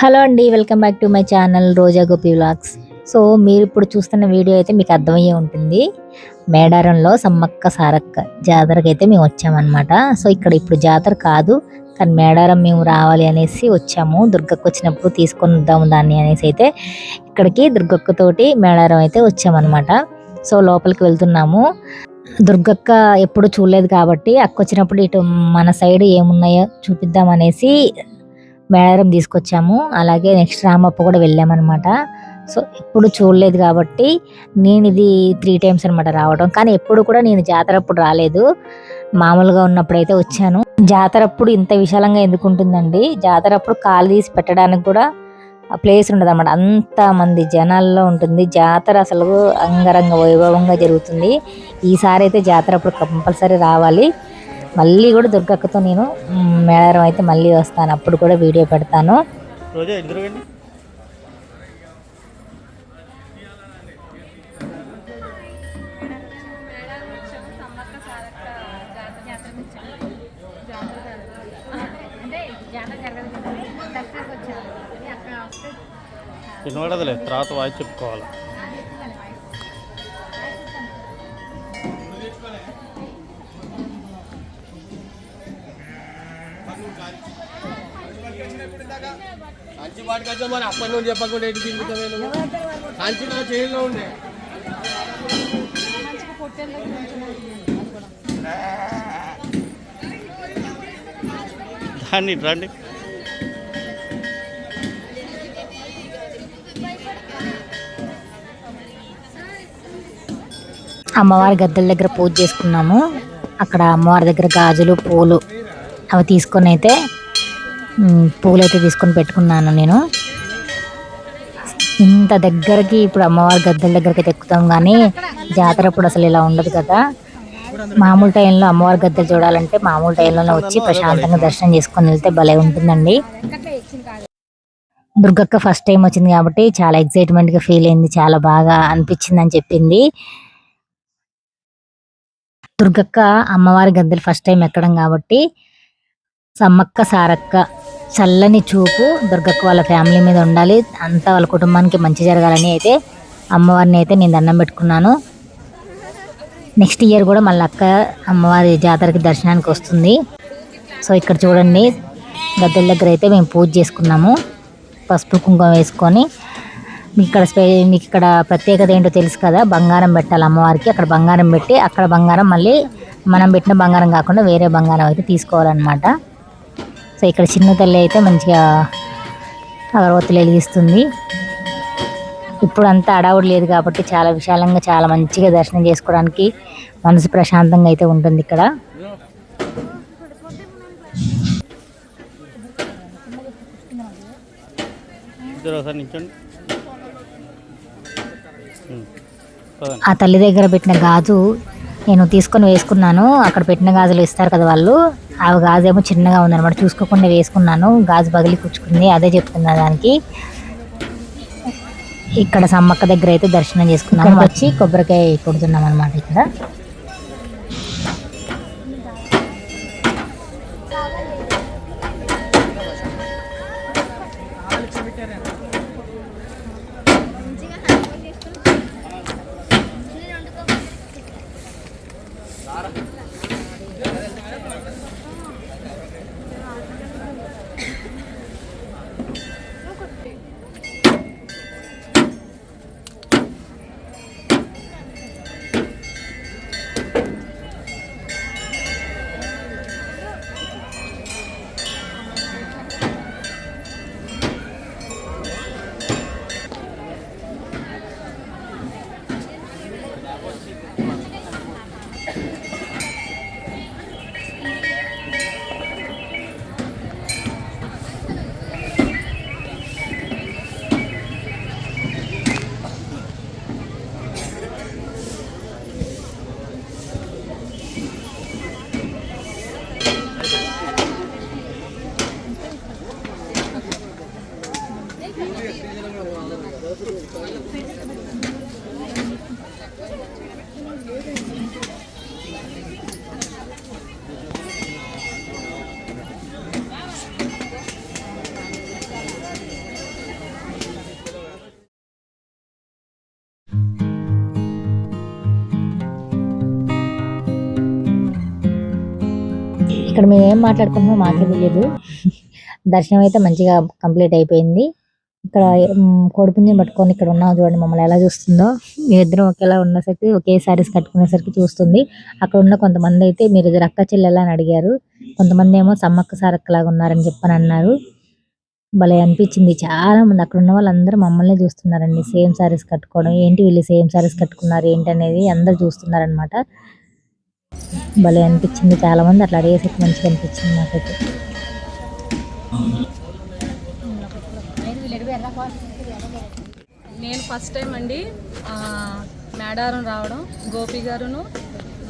Hello అండి welcome back to my channel Roja Gopi vlogs. So మీరు ఇప్పుడు చూస్తున్న వీడియో అయితే మీకు అర్థమయ్యే ఉంటుంది. మేడారంలో సమ్మక్క సారక్క జాతరకి అయితే మేము వచ్చామన్నమాట. సో ఇక్కడ ఇప్పుడు జాతర కాదు కానీ మేడారం మేము రావాలి అనేసి వచ్చాము. దుర్గక్క వచ్చినప్పుడు తీసుకొని వద్దాము దాన్ని అనేసి అయితే ఇక్కడికి దుర్గక్కతోటి మేడారం అయితే వచ్చామన్నమాట. సో లోపలికి వెళ్తున్నాము. దుర్గక్క ఎప్పుడు చూడలేదు కాబట్టి అక్క వచ్చినప్పుడు ఇటు మన సైడ్ ఏమున్నాయో చూపిద్దాం అనేసి మేడారం తీసుకొచ్చాము. అలాగే నెక్స్ట్ రామప్ప కూడా వెళ్ళామన్నమాట. సో ఎప్పుడు చూడలేదు కాబట్టి నేను ఇది త్రీ టైమ్స్ అనమాట రావడం. కానీ ఎప్పుడు కూడా నేను జాతర అప్పుడు రాలేదు. మామూలుగా ఉన్నప్పుడు అయితే వచ్చాను. జాతర అప్పుడు ఇంత విశాలంగా ఎందుకు ఉంటుందండి? జాతర అప్పుడు కాలు తీసి పెట్టడానికి కూడా ప్లేస్ ఉండదు అనమాట అంత మంది జనాల్లో ఉంటుంది. జాతర అసలు అంగరంగ వైభవంగా జరుగుతుంది. ఈసారి అయితే జాతర అప్పుడు కంపల్సరీ రావాలి. మళ్ళీ కూడా దుర్గక్కతో నేను మేడారం అయితే మళ్ళీ వస్తాను. అప్పుడు కూడా వీడియో పెడతాను. వినబడదులే తర్వాత వాయిస్ చెప్పుకోవాలి? కంచి పాటుకొచ్చా మరి అప్పటి నుండి చెప్పకుండా ఎటు తిరుగుతామే కంచిలో చైన్లో ఉండే. దాన్ని రండి. అమ్మవారి గద్దెల దగ్గర పూజ చేసుకున్నాము. అక్కడ అమ్మవారి దగ్గర గాజులు పూలు అవి తీసుకొని అయితే పూలైతే తీసుకొని పెట్టుకున్నాను నేను. ఇంత దగ్గరికి ఇప్పుడు అమ్మవారి గద్దెల దగ్గరికి అయితే ఎక్కుతాం కానీ జాతర అప్పుడు అసలు ఇలా ఉండదు కదా. మామూలు టైంలో అమ్మవారి గద్దెలు చూడాలంటే మామూలు టైంలోనే వచ్చి ప్రశాంతంగా దర్శనం చేసుకొని వెళ్తే భలే ఉంటుందండి. దుర్గక్క ఫస్ట్ టైం వచ్చింది కాబట్టి చాలా ఎక్సైట్మెంట్గా ఫీల్ అయింది చాలా బాగా అనిపించింది అని చెప్పింది. దుర్గక్క అమ్మవారి గద్దెలు ఫస్ట్ టైం ఎక్కడం కాబట్టి సమ్మక్క సారక్క చల్లని చూపు దుర్గకు వాళ్ళ ఫ్యామిలీ మీద ఉండాలి. అంతా వాళ్ళ కుటుంబానికి మంచి జరగాలని అయితే అమ్మవారిని అయితే నేను దండం పెట్టుకున్నాను. నెక్స్ట్ ఇయర్ కూడా మళ్ళీ అక్క అమ్మవారి జాతరకి దర్శనానికి వస్తుంది. సో ఇక్కడ చూడండి గద్దెల దగ్గర అయితే మేము పూజ చేసుకున్నాము. పసుపు కుంకుమ వేసుకొని. మీకు ఇక్కడ స్పే మీకు ఇక్కడ ప్రత్యేకత ఏంటో తెలుసు కదా బంగారం పెట్టాలి అమ్మవారికి. అక్కడ బంగారం పెట్టి అక్కడ బంగారం మళ్ళీ మనం పెట్టిన బంగారం కాకుండా వేరే బంగారం అయితే తీసుకోవాలన్నమాట. సో ఇక్కడ చిన్న తల్లి అయితే మంచిగా అగరవత్తులు వెలిగిస్తుంది. ఇప్పుడు అంతా అడావుడు లేదు కాబట్టి చాలా విశాలంగా చాలా మంచిగా దర్శనం చేసుకోవడానికి మనసు ప్రశాంతంగా అయితే ఉంటుంది ఇక్కడ. ఆ తల్లి దగ్గర పెట్టిన గాజు నేను తీసుకొని వేసుకున్నాను. అక్కడ పెట్టిన గాజులు ఇస్తారు కదా వాళ్ళు. ఆ గాజు ఏమో చిన్నగా ఉందన్నమాట. చూసుకోకుండా వేసుకున్నాను. గాజు బగిలి కూర్చుకుంది. అదే చెప్తున్నా దానికి. ఇక్కడ సమ్మక్క దగ్గర అయితే దర్శనం చేసుకున్నాను వచ్చి కొబ్బరికాయ కొడుతున్నాం అనమాట ఇక్కడ. ఇక్కడ మేము ఏం మాట్లాడుకుంటున్నామో మాకే తెలియదు. దర్శనం అయితే మంచిగా కంప్లీట్ అయిపోయింది. ఇక్కడ మ్, పట్టుకొని ఇక్కడ ఉన్నాం చూడండి. మమ్మల్ని ఎలా చూస్తుందో. మీ ఇద్దరం ఒకేలా ఉన్నసరికి ఒకే సారీస్ కట్టుకునేసరికి చూస్తుంది. అక్కడ ఉన్న కొంతమంది అయితే మీరు ఇద్దరు అక్క చెల్లెలా అని అడిగారు. కొంతమంది ఏమో సమ్మక్క సారక్క లాగా ఉన్నారని చెప్పని అన్నారు. భలే అనిపించింది. చాలా మంది అక్కడ ఉన్న వాళ్ళందరూ మమ్మల్ని చూస్తున్నారండి. సేమ్ సారీస్ కట్టుకోవడం ఏంటి వీళ్ళు సేమ్ సారీస్ కట్టుకున్నారు ఏంటి అనేది అందరు చూస్తున్నారనమాట భలే అనిపించింది. చాలా మంది అట్లా అడిగేసరికి మంచిగా అనిపించింది నాకైతే. నేను ఫస్ట్ టైం అండి మేడారం రావడం. గోపి గారును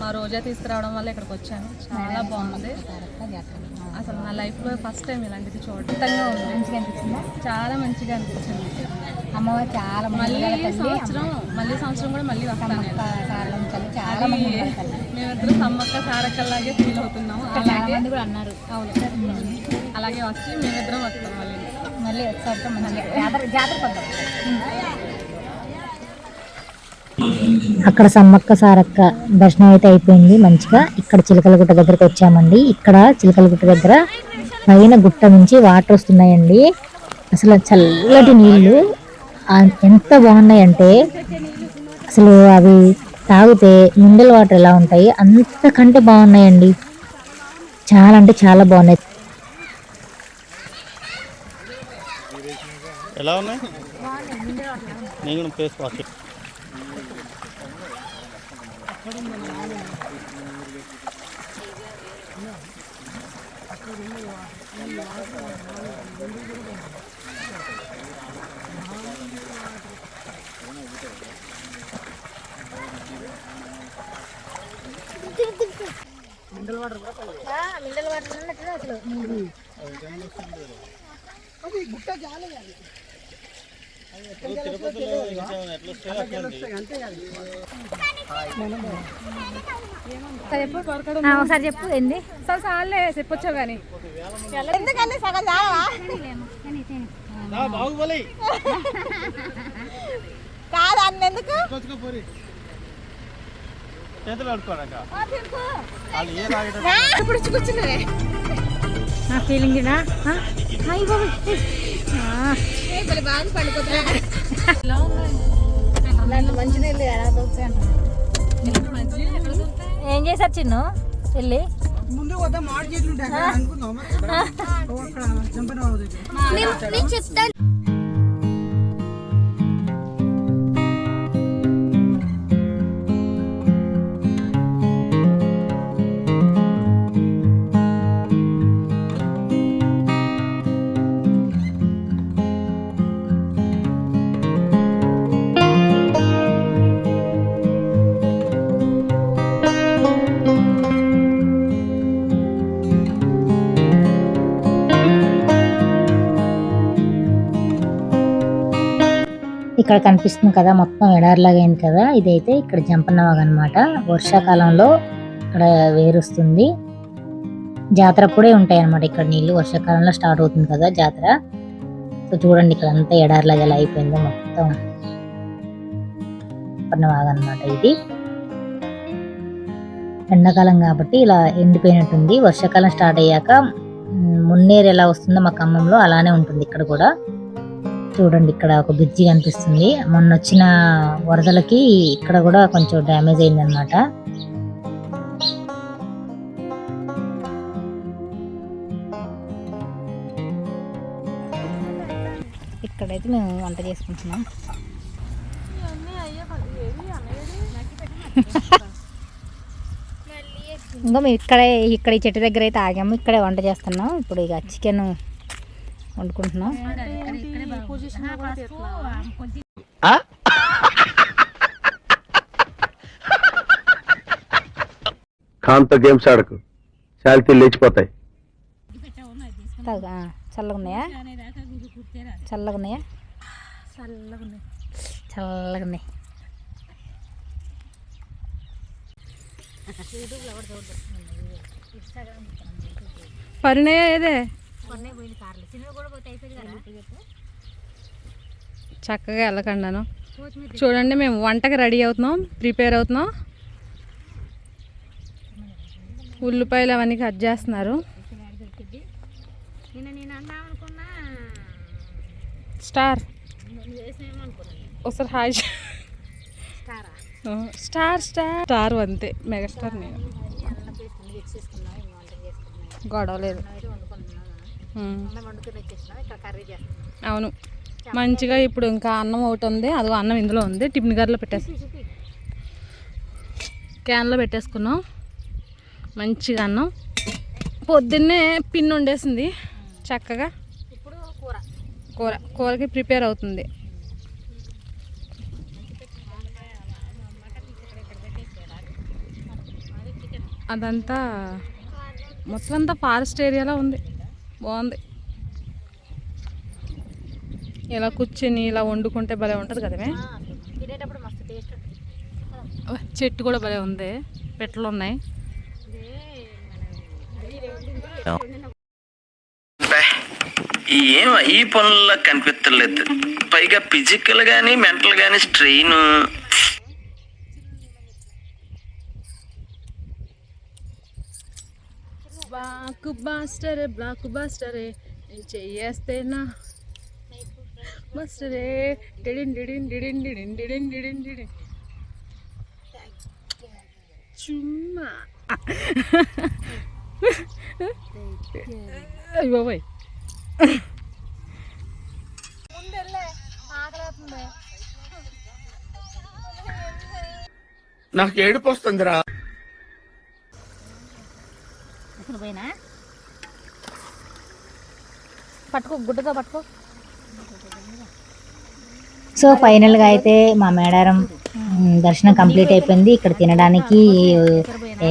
మా రోజా తీసుకురావడం వల్ల ఇక్కడికి వచ్చాను. చాలా బాగుంది. అసలు నా లైఫ్లో ఫస్ట్ టైం ఇలాంటిది చూడటంగా ఉంది. చాలా మంచిగా అనిపించింది. అమ్మవారు చాలా మళ్ళీ సంవత్సరం మళ్ళీ సంవత్సరం కూడా మళ్ళీ వస్తాను. చాలా మేమిద్దరం సమ్మక్క సారక్కలాగే ఫీల్ అవుతున్నాము. అలాగే కూడా అన్నారు. అవును. అలాగే వచ్చి మేమిద్దరం వస్తాం మళ్ళీ. మళ్ళీ ఒకసారి మళ్ళీ జాతర జాతర అక్కడ సమ్మక్క సారక్క దర్శనం అయితే అయిపోయింది మంచిగా. ఇక్కడ చిలకలగుట్ట దగ్గరకు వచ్చామండి. ఇక్కడ చిలకలగుట్ట దగ్గర పైన గుట్ట నుంచి వాటర్ వస్తున్నాయండి. అసలు చల్లటి నీళ్ళు ఆ ఎంత బాగున్నాయంటే అసలు అవి తాగితే మినరల్ వాటర్ ఎలా ఉంటాయి? అంతకంటే బాగున్నాయండి. చాలా అంటే చాలా బాగున్నాయి. ఎలా ఉన్నాయి? నేను ఫేస్ వాష్ ఒకసారి చెప్పు ఏంది? సార్ చాలే చెప్పొచ్చావు కానీ. రా, బాహుబలి కాదు అన్నెందుకు? పోరి. చేతులు కడుక్కోడాక వాళ్ళు ఏ తాగేటప్పుడు ఇప్పుడు వచ్చి కూర్చున్నదే నా ఫీలింగ్ భలే బాగా పండుకోతున్నా ఏం చేశారు చిన్ను వెళ్ళి నేను చెప్తాను. ఇక్కడ కనిపిస్తుంది కదా మొత్తం ఎడారిలాగా అయింది కదా. ఇదైతే ఇక్కడ జంపన్నవాగ అనమాట వర్షాకాలంలో ఇక్కడ వేరుస్తుంది. జాతర అప్పుడే ఉంటాయి అనమాట ఇక్కడ నీళ్ళు వర్షాకాలంలో స్టార్ట్ అవుతుంది కదా జాతర. సో చూడండి ఇక్కడ అంతా ఎడారిలాగా ఎలా అయిపోయిందో మొత్తం. జంపన్నవాగ అనమాట ఇది. ఎండాకాలం కాబట్టి ఇలా ఎండిపోయినట్టుంది. వర్షాకాలం స్టార్ట్ అయ్యాక మున్నేరు ఎలా వస్తుందో మా ఖమ్మంలో అలానే ఉంటుంది ఇక్కడ కూడా. చూడండి ఇక్కడ ఒక బ్రిడ్జి కనిపిస్తుంది. మొన్న వచ్చిన వరదలకి ఇక్కడ కూడా కొంచెం డ్యామేజ్ అయింది అనమాట ఇక్కడైతే మేము వంట చేసుకుంటున్నాం. ఇంకా మేము ఇక్కడే ఇక్కడ ఈ చెట్టు దగ్గర అయితే ఆగాము. ఇక్కడే వంట చేస్తున్నాం. ఇప్పుడు ఇక చికెన్ వండుకుంటున్నాం. ఖాన్తో గేమ్స్ ఆడకు. శాలితీలు లేచిపోతాయి. చల్లగా ఉన్నాయా చల్లగా ఉన్నాయా చల్లగా ఉన్నాయి చల్లగా ఉన్నాయి పరిణయ ఏదే చక్కగా వెళ్ళకండాను. చూడండి మేము వంటకి రెడీ అవుతున్నాం ప్రిపేర్ అవుతున్నాం. ఉల్లిపాయలు అవన్నీ కట్ చేస్తున్నారు. స్టార్. ఒకసారి హాయ్ స్టార్? Star star. అంతే మెగాస్టార్ నేను. గొడవ లేదు. అవును. మంచిగా ఇప్పుడు ఇంకా అన్నం ఒకటి ఉంది. అదిగో అన్నం ఇందులో ఉంది. టిఫిన్ గారిలో పెట్టేసి క్యాన్లో పెట్టేసుకున్నాం. మంచిగా అన్నం. పొద్దున్నే పిన్ వండేసింది. చక్కగా. కూర. కూరకి ప్రిపేర్ అవుతుంది. అదంతా మొత్తం అంతా ఫారెస్ట్ ఏరియాలో ఉంది. బాగుంది. ఇలా కూర్చొని ఇలా వండుకుంటే భలే ఉంటుంది కదమే చెట్టు కూడా భలే ఉంది. పెట్టలు ఉన్నాయి. ఏం ఈ పనుల్లో కనిపించలేదు పైగా ఫిజికల్ గానీ మెంటల్ గానీ స్ట్రెయిన్ బ్లాక్ బాస్టరే బ్లాక్ బాస్టరే. నేను చెయ్యేస్తేనా బాస్టరే డిడిన్ డిడిన్ డిడిన్ డిడిన్ డిడిన్ డిడిన్ డిడిన్. చుమ్మా. అయ్య బాబాయ్. నాకు ఏడుపు వస్తుందిరా పోయినా? పట్టుకో గుడ్డతో పట్టుకో. సో ఫైనల్గా అయితే మా మేడారం దర్శనం కంప్లీట్ అయిపోయింది. ఇక్కడ తినడానికి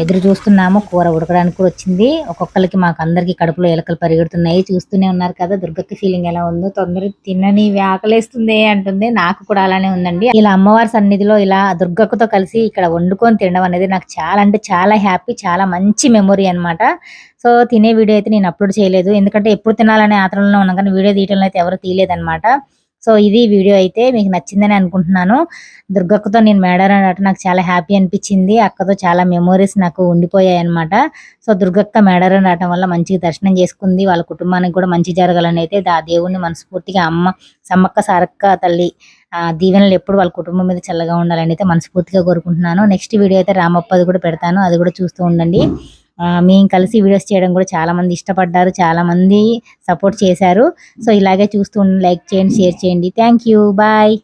ఎదురు చూస్తున్నాము. కూర ఉడకడానికి కూడా వచ్చింది. ఒక్కొక్కరికి మాకు అందరికి కడుపులో ఎలకలు పరిగెడుతున్నాయి. చూస్తూనే ఉన్నారు కదా దుర్గకి ఫీలింగ్ ఎలా ఉందో. తొందరగా తినని వ్యాకలేస్తుంది అంటుంది. నాకు కూడా అలానే ఉందండి. ఇలా అమ్మవారి సన్నిధిలో ఇలా దుర్గక్కతో కలిసి ఇక్కడ వండుకొని తినడం అనేది నాకు చాలా అంటే చాలా హ్యాపీ చాలా మంచి మెమొరీ అన్నమాట. సో తినే వీడియో అయితే నేను అప్లోడ్ చేయలేదు. ఎందుకంటే ఎప్పుడు తినాలనే ఆత్రంలో ఉన్నాం కానీ వీడియో తీయడంలో అయితే ఎవరు తీయలేదన్నమాట. సో ఇది వీడియో అయితే మీకు నచ్చిందని అనుకుంటున్నాను. దుర్గక్కతో నేను మేడారం అన్నట్టు నాకు చాలా హ్యాపీ అనిపించింది. అక్కతో చాలా మెమోరీస్ నాకు ఉండిపోయాయి అనమాట సో దుర్గక్క మేడారం రావడం వల్ల మంచిగా దర్శనం చేసుకుంది. వాళ్ళ కుటుంబానికి కూడా మంచి జరగాలని అయితే ఆ దేవుణ్ణి మనస్ఫూర్తిగా అమ్మ సమ్మక్క సారక్క తల్లి ఆ దీవెనలు ఎప్పుడు వాళ్ళ కుటుంబం మీద చల్లగా ఉండాలని అయితే మనస్ఫూర్తిగా కోరుకుంటున్నాను. నెక్స్ట్ వీడియో అయితే రామప్పది కూడా పెడతాను. అది కూడా చూస్తూ ఉండండి. మేము కలిసి వీడియోస్ చేయడం కూడా చాలా మంది ఇష్టపడ్డారు చాలా మంది సపోర్ట్ చేశారు. సో ఇలాగే చూస్తూ లైక్ చేయండి షేర్ చేయండి. Thank you bye